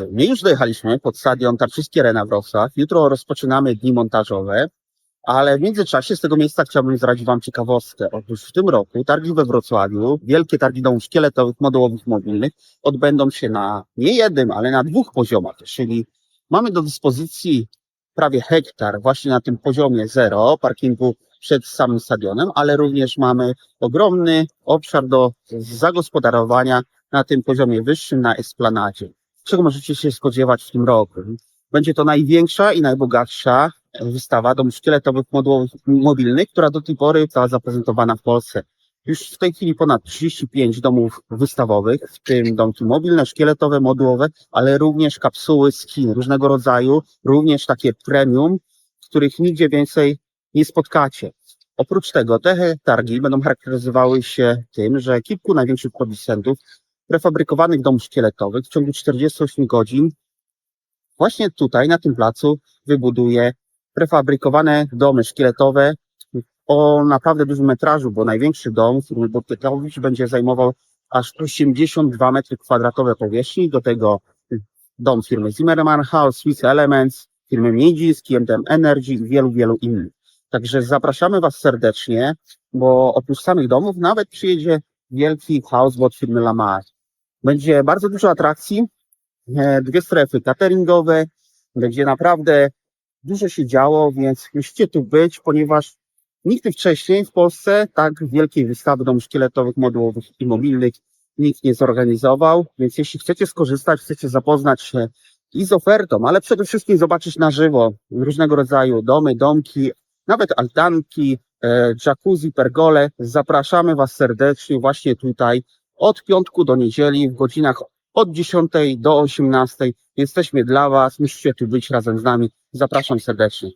My już dojechaliśmy pod stadion Tarczyński Arena Wrocław. Jutro rozpoczynamy dni montażowe, ale w międzyczasie z tego miejsca chciałbym zdradzić Wam ciekawostkę. Otóż w tym roku targi we Wrocławiu, wielkie targi domów szkieletowych, modułowych, mobilnych odbędą się na nie jednym, ale na dwóch poziomach, czyli mamy do dyspozycji prawie hektar właśnie na tym poziomie zero parkingu przed samym stadionem, ale również mamy ogromny obszar do zagospodarowania na tym poziomie wyższym na esplanadzie. Czego możecie się spodziewać w tym roku? Będzie to największa i najbogatsza wystawa domów szkieletowych, mobilnych, która do tej pory została zaprezentowana w Polsce. Już w tej chwili ponad 35 domów wystawowych, w tym domki mobilne, szkieletowe, modułowe, ale również kapsuły Chin różnego rodzaju, również takie premium, których nigdzie więcej nie spotkacie. Oprócz tego te targi będą charakteryzowały się tym, że kilku największych producentów prefabrykowanych domów szkieletowych w ciągu 48 godzin właśnie tutaj, na tym placu, wybuduje prefabrykowane domy szkieletowe o naprawdę dużym metrażu, bo największy dom, który Botykiewicz będzie zajmował aż 82 metry kwadratowe powierzchni, do tego dom firmy Zimmerman House, Swiss Elements, firmy Miedziński, MTM Energy i wielu, wielu innych. Także zapraszamy Was serdecznie, bo oprócz samych domów nawet przyjedzie wielki houseboat firmy Lamar. Będzie bardzo dużo atrakcji, e, dwie strefy cateringowe, będzie naprawdę dużo się działo, więc musicie tu być, ponieważ nigdy wcześniej w Polsce tak wielkiej wystawy domów szkieletowych, modułowych i mobilnych nikt nie zorganizował, więc jeśli chcecie skorzystać, chcecie zapoznać się i z ofertą, ale przede wszystkim zobaczyć na żywo różnego rodzaju domy, domki, nawet altanki, jacuzzi, pergole, zapraszamy Was serdecznie właśnie tutaj od piątku do niedzieli w godzinach od 10 do 18. Jesteśmy dla Was, musicie tu być razem z nami. Zapraszam serdecznie.